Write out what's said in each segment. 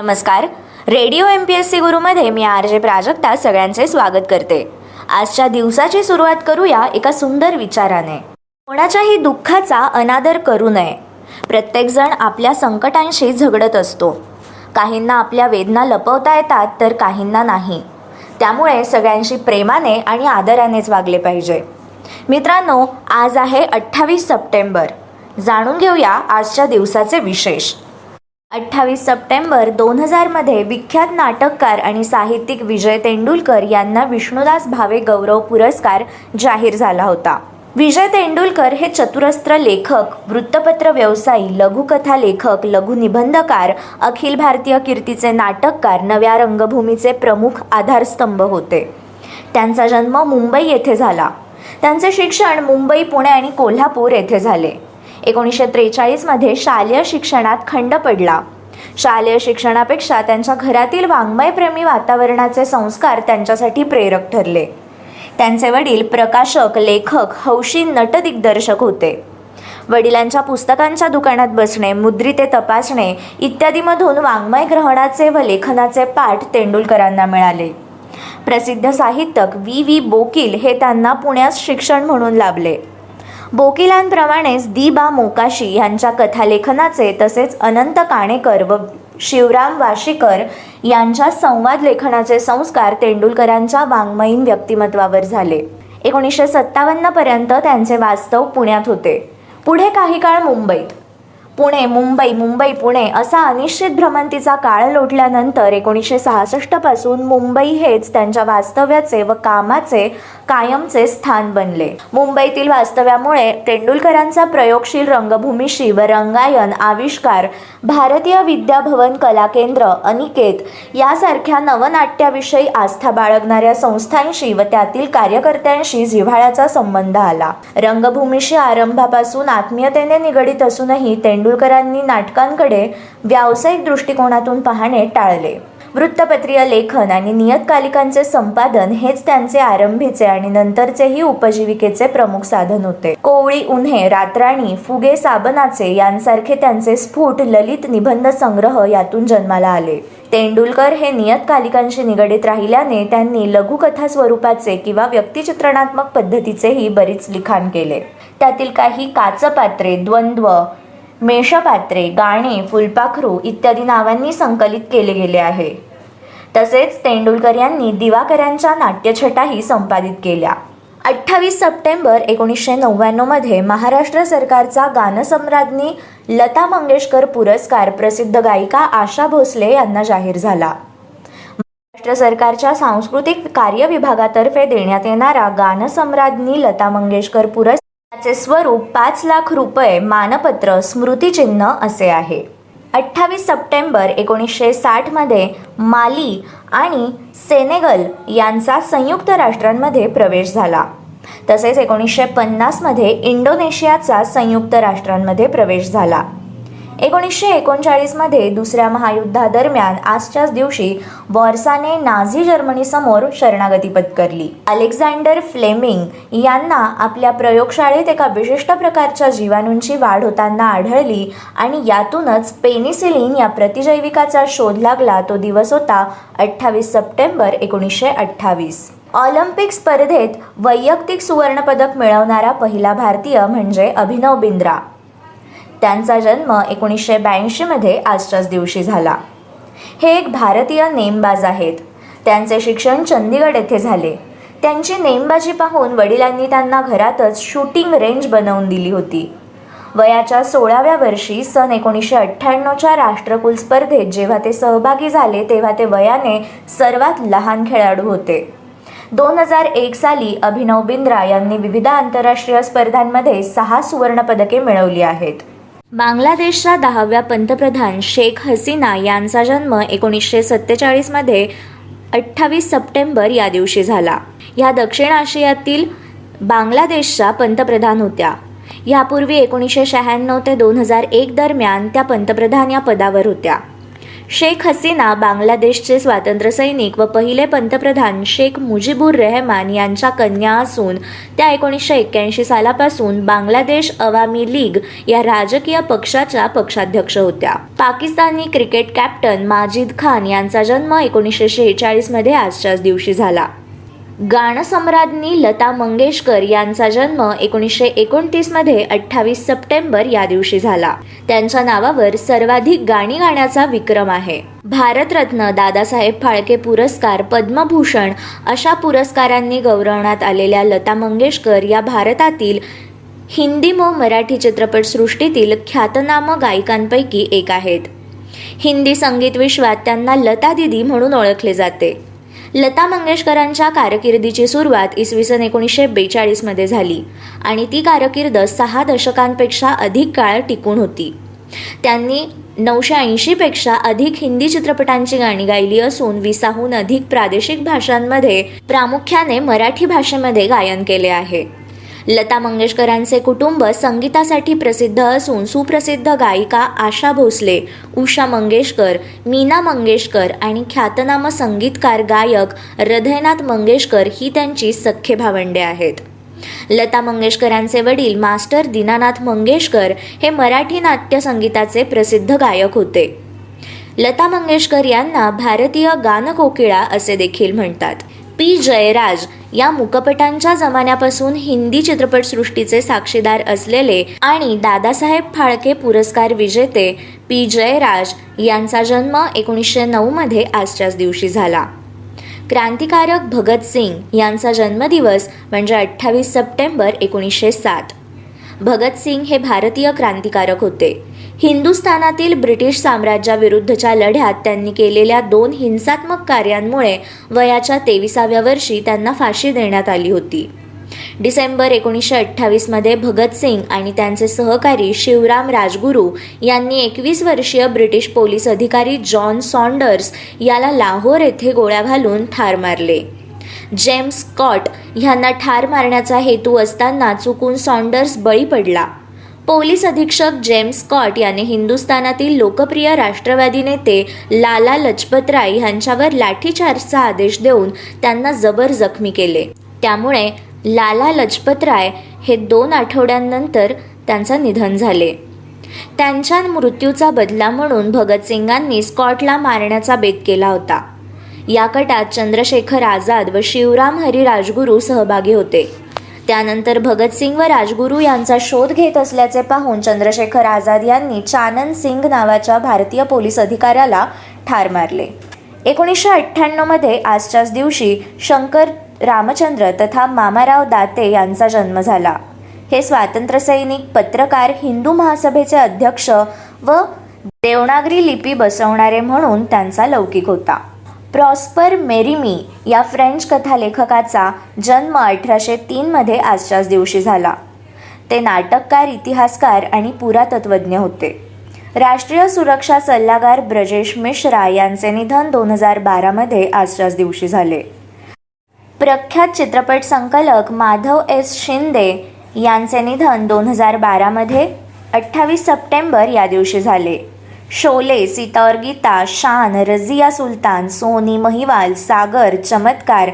नमस्कार. Radio M P S C गुरुमध्ये मी R J Prajakta सगळ्यांचे स्वागत करते. आजच्या दिवसाची सुरुवात करूया एका सुंदर विचाराने. कोणाच्याही दुःखाचा अनादर करू नये. प्रत्येकजण आपल्या संकटांशी झगडत असतो. काहींना आपल्या वेदना लपवता येतात तर काहींना नाही. त्यामुळे सगळ्यांशी प्रेमाने आणि आदरानेच वागले पाहिजे. मित्रांनो आज आहे अठ्ठावीस सप्टेंबर. जाणून घेऊया आजच्या दिवसाचे विशेष. अठ्ठावीस सप्टेंबर दोन हजारमध्ये विख्यात नाटककार आणि साहित्यिक विजय तेंडुलकर यांना विष्णुदास भावे गौरव पुरस्कार जाहीर झाला होता. विजय तेंडुलकर हे चतुरस्त्र लेखक वृत्तपत्र व्यवसायी लघुकथा लेखक लघुनिबंधकार अखिल भारतीय कीर्तीचे नाटककार नव्या रंगभूमीचे प्रमुख आधारस्तंभ होते. त्यांचा जन्म मुंबई येथे झाला. त्यांचे शिक्षण मुंबई पुणे आणि कोल्हापूर येथे झाले. एकोणीसशे त्रेचाळीसमध्ये शालेय शिक्षणात खंड पडला. शालेय शिक्षणापेक्षा त्यांच्या घरातील वाङ्मयप्रेमी वातावरणाचे संस्कार त्यांच्यासाठी प्रेरक ठरले. त्यांचे वडील प्रकाशक लेखक हौशी नटदिग्दर्शक होते. वडिलांच्या पुस्तकांच्या दुकानात बसणे मुद्रिते तपासणे इत्यादीमधून वाङ्मय ग्रहणाचे व लेखनाचे पाठ तेंडुलकरांना मिळाले. प्रसिद्ध साहित्यक व्ही. व्ही. बोकील हे त्यांना पुण्यात शिक्षण म्हणून लाभले. बोकिलांप्रमाणेच दिबा बा मोकाशी यांच्या कथालेखनाचे तसेच अनंत काणेकर व शिवराम वाशीकर यांच्या संवाद लेखनाचे संस्कार तेंडुलकरांच्या वाङ्मयीन व्यक्तिमत्वावर झाले. एकोणीसशे सत्तावन्नपर्यंत त्यांचे वास्तव पुण्यात होते. पुढे काही काळ मुंबईत. पुणे मुंबई मुंबई पुणे असा अनिश्चित भ्रमंतीचा काळ लोटल्यानंतर एकोणीसशे सहासष्टपासून मुंबई हेच त्यांच्या वास्तव्याचे व कामाचे कायमचे स्थान बनले. मुंबईतील वास्तव्यामुळे तेंडुलकरांचा प्रयोगशील रंगभूमीशी व रंगायन आविष्कार भारतीय विद्याभवन कला केंद्र अनिकेत यासारख्या नवनाट्याविषयी आस्था बाळगणाऱ्या संस्थांशी व त्यातील कार्यकर्त्यांशी जिव्हाळ्याचा संबंध आला. रंगभूमीशी आरंभापासून आत्मीयतेने निगडीत असूनही तेंडुलकरांनी नाटकांकडे व्यावसायिक दृष्टिकोनातून पाहणे टाळले. वृत्तपत्रीय लेखन आणि नियतकालिकांचे संपादन हेच त्यांचे आरंभीचे आणि नंतरचेही उपजीविकेचे प्रमुख साधन होते. कोवळी उन्हे रात्राणी फुगे साबनाचे यांसारखे त्यांचे स्फुट ललित निबंध संग्रह यातून जन्माला आले. तेंडुलकर हे नियतकालिकांशी निगडीत राहिल्याने त्यांनी लघुकथा स्वरूपाचे किंवा व्यक्तिचित्रणात्मक पद्धतीचेही बरीच लिखाण केले. त्यातील काही काचपात्रे द्वंद्व मेषपात्रे गाणे फुलपाखरू इत्यादी नावांनी संकलित केले गेले आहे. तसेच तेंडुलकर यांनी दिवाकरांच्या नाट्यछटाही संपादित केल्या. अठ्ठावीस सप्टेंबर एकोणीसशे नव्याण्णवमध्ये महाराष्ट्र सरकारचा गानसम्राज्ञी लता मंगेशकर पुरस्कार प्रसिद्ध गायिका आशा भोसले यांना जाहीर झाला. महाराष्ट्र सरकारच्या सांस्कृतिक कार्य विभागातर्फे देण्यात येणारा गानसम्राज्ञी लता मंगेशकर पुरस्कार त्याचे स्वरूप पाच लाख रुपये मानपत्र स्मृतिचिन्ह असे आहे. अठ्ठावीस सप्टेंबर एकोणीसशे साठमध्ये माली आणि सेनेगल यांचा संयुक्त राष्ट्रांमध्ये प्रवेश झाला. तसेच एकोणीसशे पन्नासमध्ये इंडोनेशियाचा संयुक्त राष्ट्रांमध्ये प्रवेश झाला. एकोणीसशे एकोणचाळीसमध्ये दुसऱ्या महायुद्धादरम्यान आजच्याच दिवशी वॉर्साने नाझी जर्मनीसमोर शरणागती पत्करली. अलेक्झांडर फ्लेमिंग यांना आपल्या प्रयोगशाळेत एका विशिष्ट प्रकारच्या जीवाणूंची वाढ होताना आढळली आणि यातूनच पेनिसिलिन या प्रतिजैविकाचा शोध लागला. तो दिवस होता अठ्ठावीस सप्टेंबर एकोणीसशे अठ्ठावीस. ऑलिम्पिक स्पर्धेत वैयक्तिक सुवर्णपदक मिळवणारा पहिला भारतीय म्हणजे अभिनव बिंद्रा. त्यांचा जन्म एकोणीसशे ब्याऐंशीमध्ये आजच्याच दिवशी झाला. हे एक भारतीय नेमबाज आहेत. त्यांचे शिक्षण चंदीगड येथे झाले. त्यांची नेमबाजी पाहून वडिलांनी त्यांना घरातच शूटिंग रेंज बनवून दिली होती. वयाच्या सोळाव्या वर्षी सन एकोणीसशे अठ्ठ्याण्णवच्या राष्ट्रकुल स्पर्धेत जेव्हा ते सहभागी झाले तेव्हा ते वयाने सर्वात लहान खेळाडू होते. दोन हजार एक साली अभिनव बिंद्रा यांनी विविध आंतरराष्ट्रीय स्पर्धांमध्ये सहा सुवर्णपदके मिळवली आहेत. बांगलादेशच्या दहाव्या पंतप्रधान शेख हसीना यांचा जन्म एकोणीसशे सत्तेचाळीसमध्ये अठ्ठावीस सप्टेंबर या दिवशी झाला. ह्या दक्षिण आशियातील बांगलादेशच्या पंतप्रधान होत्या. यापूर्वी एकोणीसशे शहाण्णव ते दोन हजार एक दरम्यान त्या पंतप्रधान या पदावर होत्या. शेख हसीना बांगलादेशचे स्वातंत्र्यसैनिक व पहिले पंतप्रधान शेख मुजीबुर रेहमान यांच्या कन्या असून त्या एकोणीसशे एक्क्याऐंशी सालापासून बांगलादेश अवामी लीग या राजकीय पक्षाच्या पक्षाध्यक्ष होत्या. पाकिस्तानी क्रिकेट कॅप्टन माजिद खान यांचा जन्म एकोणीसशे शेहेचाळीसमध्ये आजच्याच दिवशी झाला. गाणसम्राज्ञी लता मंगेशकर यांचा जन्म एकोणीसशे एकोणतीसमध्ये अठ्ठावीस सप्टेंबर या दिवशी झाला. त्यांच्या नावावर सर्वाधिक गाणी गाण्याचा विक्रम आहे. भारतरत्न दादासाहेब फाळके पुरस्कार पद्मभूषण अशा पुरस्कारांनी गौरवण्यात आलेल्या लता मंगेशकर या भारतातील हिंदी व मराठी चित्रपटसृष्टीतील ख्यातनाम गायिकांपैकी एक आहेत. हिंदी संगीत विश्वात त्यांना लता दिदी म्हणून ओळखले जाते. लता मंगेशकरांच्या कारकिर्दीची सुरुवात इसवी सन एकोणीसशे बेचाळीसमध्ये झाली आणि ती कारकीर्द सहा दशकांपेक्षा अधिक काळ टिकून होती. त्यांनी नऊशे ऐंशीपेक्षा अधिक हिंदी चित्रपटांची गाणी गायली असून विसाहून अधिक प्रादेशिक भाषांमध्ये प्रामुख्याने मराठी भाषेमध्ये गायन केले आहे. लता मंगेशकरांचे कुटुंब संगीतासाठी प्रसिद्ध असून सुप्रसिद्ध गायिका आशा भोसले उषा मंगेशकर मीना मंगेशकर आणि ख्यातनाम संगीतकार गायक हृदयनाथ मंगेशकर ही त्यांची सख्खे भावंडे आहेत. लता मंगेशकरांचे वडील मास्टर दीनानाथ मंगेशकर हे मराठी नाट्य संगीताचे प्रसिद्ध गायक होते. लता मंगेशकर यांना भारतीय गानकोकिळा असे देखील म्हणतात. पी जयराज या मुकपटांच्या जमान्यापासून हिंदी चित्रपटसृष्टीचे साक्षीदार असलेले आणि दादासाहेब फाळके पुरस्कार विजेते पी जयराज यांचा जन्म एकोणीसशे नऊमध्ये आजच्याच दिवशी झाला. क्रांतिकारक भगतसिंग यांचा जन्मदिवस म्हणजे अठ्ठावीस सप्टेंबर एकोणीसशे सात. भगतसिंग हे भारतीय क्रांतिकारक होते. हिंदुस्थानातील ब्रिटिश साम्राज्याविरुद्धच्या लढ्यात त्यांनी केलेल्या दोन हिंसात्मक कार्यांमुळे वयाच्या तेविसाव्या वर्षी त्यांना फाशी देण्यात आली होती. डिसेंबर एकोणीसशे अठ्ठावीसमध्ये भगतसिंग आणि त्यांचे सहकारी शिवराम राजगुरू यांनी एकवीस वर्षीय ब्रिटिश पोलीस अधिकारी जॉन सॉन्डर्स याला लाहोर येथे गोळ्या घालून ठार मारले. जेम्स स्कॉट ह्यांना ठार मारण्याचा हेतू असताना चुकून सॉन्डर्स बळी पडला. पोलीस अधीक्षक जेम्स स्कॉट याने हिंदुस्थानातील लोकप्रिय राष्ट्रवादी नेते लाला लजपतराय यांच्यावर लाठीचार्जचा आदेश देऊन त्यांना जबर जखमी केले. त्यामुळे लाला लजपतराय हे दोन आठवड्यांनंतर त्यांचं निधन झाले. त्यांच्या मृत्यूचा बदला म्हणून भगतसिंगांनी स्कॉटला मारण्याचा बेत केला होता. या कटात चंद्रशेखर आझाद व शिवराम हरी राजगुरू सहभागी होते. त्यानंतर भगतसिंग व राजगुरू यांचा शोध घेत असल्याचे पाहून चंद्रशेखर आझाद यांनी चानन सिंग नावाच्या भारतीय पोलीस अधिकाऱ्याला ठार मारले. एकोणीसशे अठ्ठ्याण्णवमध्ये आजच्याच दिवशी शंकर रामचंद्र तथा मामाराव दाते यांचा जन्म झाला. हे स्वातंत्र्यसैनिक पत्रकार हिंदू महासभेचे अध्यक्ष व देवनागरी लिपी बसवणारे म्हणून त्यांचा लौकिक होता. प्रॉस्पर मेरिमी या फ्रेंच कथालेखकाचा जन्म अठराशे तीनमध्ये आजच्याच दिवशी झाला. ते नाटककार इतिहासकार आणि पुरातत्वज्ञ होते. राष्ट्रीय सुरक्षा सल्लागार ब्रजेश मिश्रा यांचे निधन दोन हजार बारामध्ये आजच्याच दिवशी झाले. प्रख्यात चित्रपट संकलक माधव एस शिंदे यांचे निधन दोन हजार बारामध्ये अठ्ठावीस सप्टेंबर या दिवशी झाले. शोले सीता और गीता शान रझिया सुलतान सोनी महिवाल सागर चमत्कार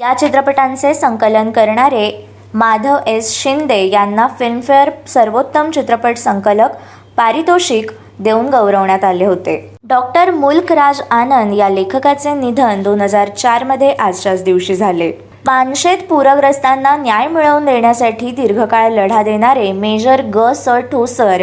या चित्रपटांचे संकलन करणारे माधव एस शिंदे यांना फिल्मफेअर सर्वोत्तम चित्रपट संकलक पारितोषिक देऊन गौरवण्यात आले होते. डॉक्टर मुल्कराज आनंद या लेखकाचे निधन दोन हजार चारमध्ये आजच्याच दिवशी झाले. पानशेत पूरग्रस्तांना न्याय मिळवून देण्यासाठी दीर्घकाळ लढा देणारे मेजर ग. स. ठोसर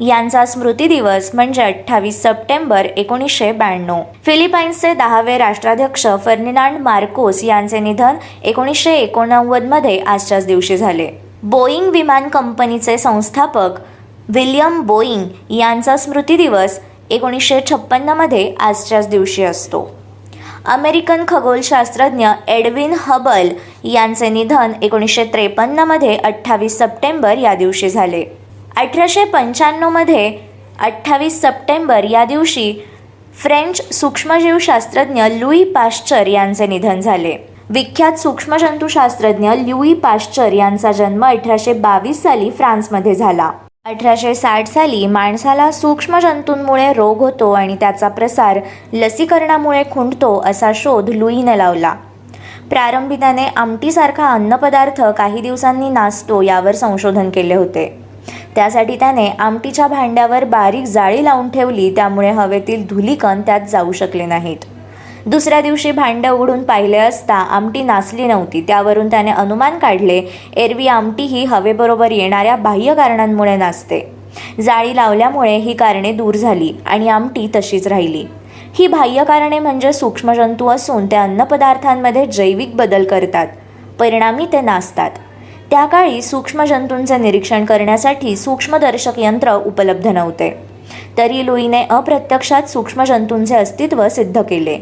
यांचा स्मृती दिवस म्हणजे अठ्ठावीस सप्टेंबर एकोणीसशे ब्याण्णव. फिलिपाईन्सचे दहावे राष्ट्राध्यक्ष फर्निनांड मार्कोस यांचे निधन एकोणीसशे एकोणनव्वदमध्ये आजच्याच दिवशी झाले. बोईंग विमान कंपनीचे संस्थापक विल्यम बोईंग यांचा स्मृती दिवस एकोणीसशे छप्पन्नमध्ये आजच्याच दिवशी असतो. अमेरिकन खगोलशास्त्रज्ञ एडविन हबल यांचे निधन एकोणीसशे त्रेपन्नमध्ये अठ्ठावीस सप्टेंबर या दिवशी झाले. अठराशे पंच्याण्णवमध्ये अठ्ठावीस सप्टेंबर या दिवशी फ्रेंच सूक्ष्मजीवशास्त्रज्ञ लुई पाश्चर यांचे निधन झाले. विख्यात सूक्ष्मजंतुशास्त्रज्ञ ल्युई पाश्चर यांचा जन्म अठराशे बावीस साली फ्रान्समध्ये झाला. अठराशे साठ साली माणसाला सूक्ष्मजंतूंमुळे रोग होतो आणि त्याचा प्रसार लसीकरणामुळे खुंटतो असा शोध लुईने लावला. प्रारंभी त्याने आमटीसारखा अन्नपदार्थ काही दिवसांनी नाचतो यावर संशोधन केले होते. त्यासाठी त्याने आमटीच्या भांड्यावर बारीक जाळी लावून ठेवली त्यामुळे हवेतील धुलीकण त्यात जाऊ शकले नाहीत. दुसऱ्या दिवशी भांडं उघडून पाहिले असता आमटी नाचली नव्हती. त्यावरून त्याने अनुमान काढले एरवी आमटी ही हवेबरोबर येणाऱ्या बाह्य कारणांमुळे नाचते जाळी लावल्यामुळे ही कारणे दूर झाली आणि आमटी तशीच राहिली. ही बाह्य कारणे म्हणजे सूक्ष्मजंतू असून ते अन्नपदार्थांमध्ये जैविक बदल करतात. परिणामी ते नाचतात त्या काळी सूक्ष्मजंतूंचे निरीक्षण करण्यासाठी सूक्ष्मदर्शक यंत्र उपलब्ध नव्हते. तरी लुईने अप्रत्यक्षात सूक्ष्मजंतूंचे अस्तित्व सिद्ध केले.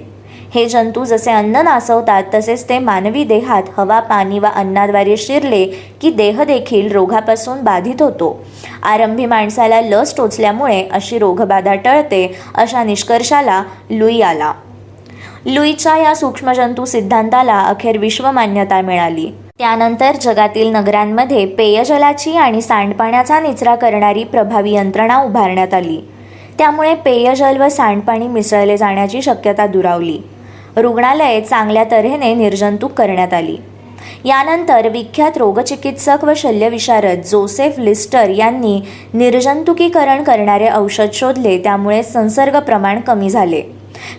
हे जंतू जसे अन्न नासवतात तसेच ते मानवी देहात हवा पाणी वा अन्नाद्वारे शिरले की देह देखील रोगापासून बाधित होतो. आरंभी माणसाला लस टोचल्यामुळे अशी रोगबाधा टळते अशा निष्कर्षाला लुई आला. लुईच्या या सूक्ष्मजंतू सिद्धांताला अखेर विश्वमान्यता मिळाली. त्यानंतर जगातील नगरांमध्ये पेयजलाची आणि सांडपाण्याचा निचरा करणारी प्रभावी यंत्रणा उभारण्यात आली. त्यामुळे पेयजल व सांडपाणी मिसळले जाण्याची शक्यता दुरावली. रुग्णालये चांगल्या तऱ्हेने निर्जंतुक करण्यात आली. यानंतर विख्यात रोगचिकित्सक व शल्यविशारद जोसेफ लिस्टर यांनी निर्जंतुकीकरण करणारे औषध शोधले त्यामुळे संसर्ग प्रमाण कमी झाले.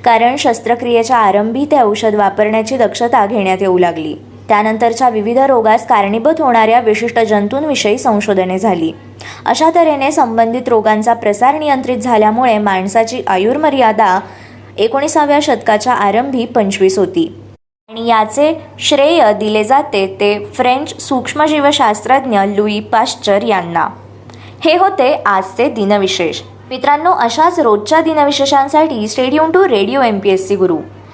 कारण शस्त्रक्रियेच्या आरंभी ते औषध वापरण्याची दक्षता घेण्यात येऊ लागली. त्यानंतरच्या विविध रोगास कारणीभूत होणाऱ्या विशिष्ट जंतूंविषयी संशोधने झाली. अशा तऱ्हेने संबंधित रोगांचा प्रसार नियंत्रित झाल्यामुळे माणसाची आयुर्मर्यादा एकोणीसाव्या शतकाच्या आरंभी पंचवीस होती. आणि याचे श्रेय दिले जाते ते फ्रेंच सूक्ष्मजीवशास्त्रज्ञ लुई पाश्चर यांना. हे होते आजचे दिनविशेष. मित्रांनो अशाच रोजच्या दिनविशेषांसाठी stay tuned to radio M P S C Guru